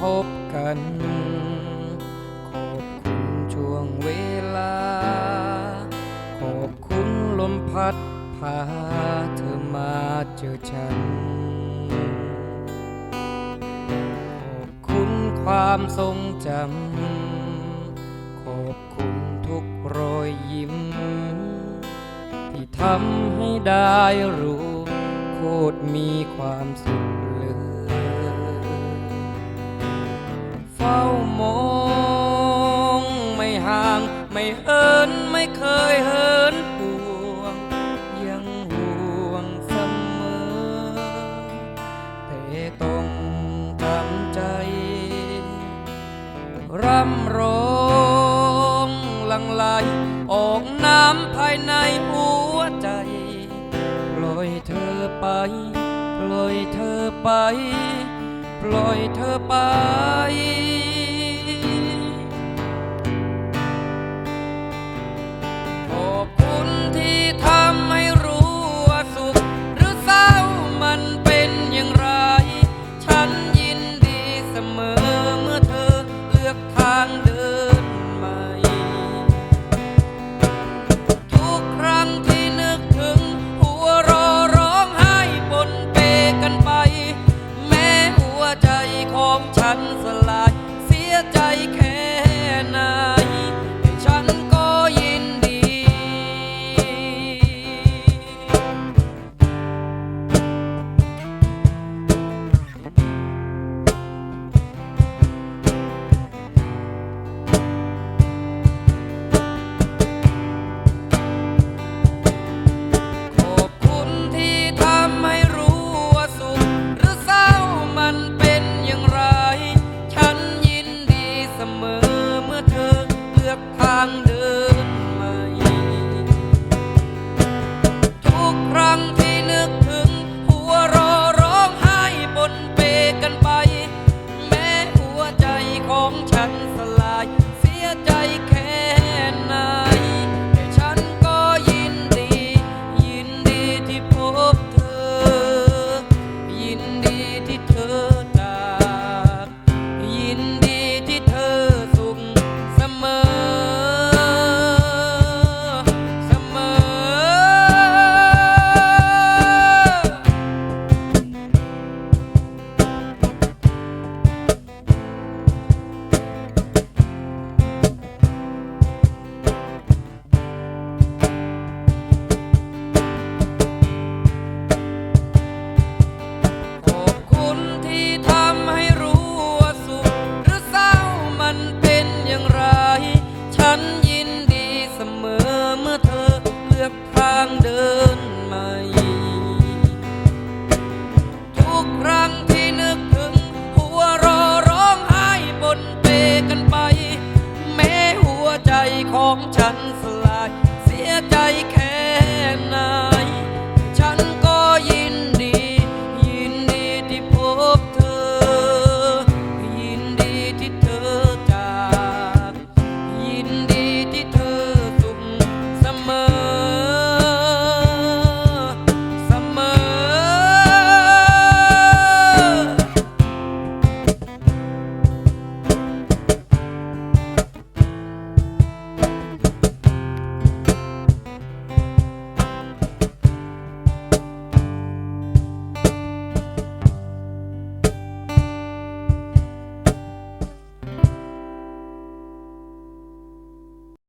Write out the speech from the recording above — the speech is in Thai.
พบกัน ขอบคุณช่วงเวลา ขอบคุณลมพัดพาเธอมาเจอฉัน ขอบคุณความทรงจำ ขอบคุณทุกรอยยิ้ม ที่ทำให้ได้รู้โคตรมีความสุข เฝ้ามองไม่ห่าง ไม่เหินไม่เคยเหินห่วง ยังห่วงเสมอแต่ต้องทำใจ ร่ำร้องลังไหลออกน้ำภายในหัวใจปล่อยเธอไปปล่อยเธอไป ปล่อยเธอไป sometimes alive. มอเมื่อเธอเลือกทางเดินใหม่ ทุกครั้งที่นึกถึง หัวรอร้องไห้บนเปกันไป แม้หัวใจของฉันสลาย เสียใจแค่ wonder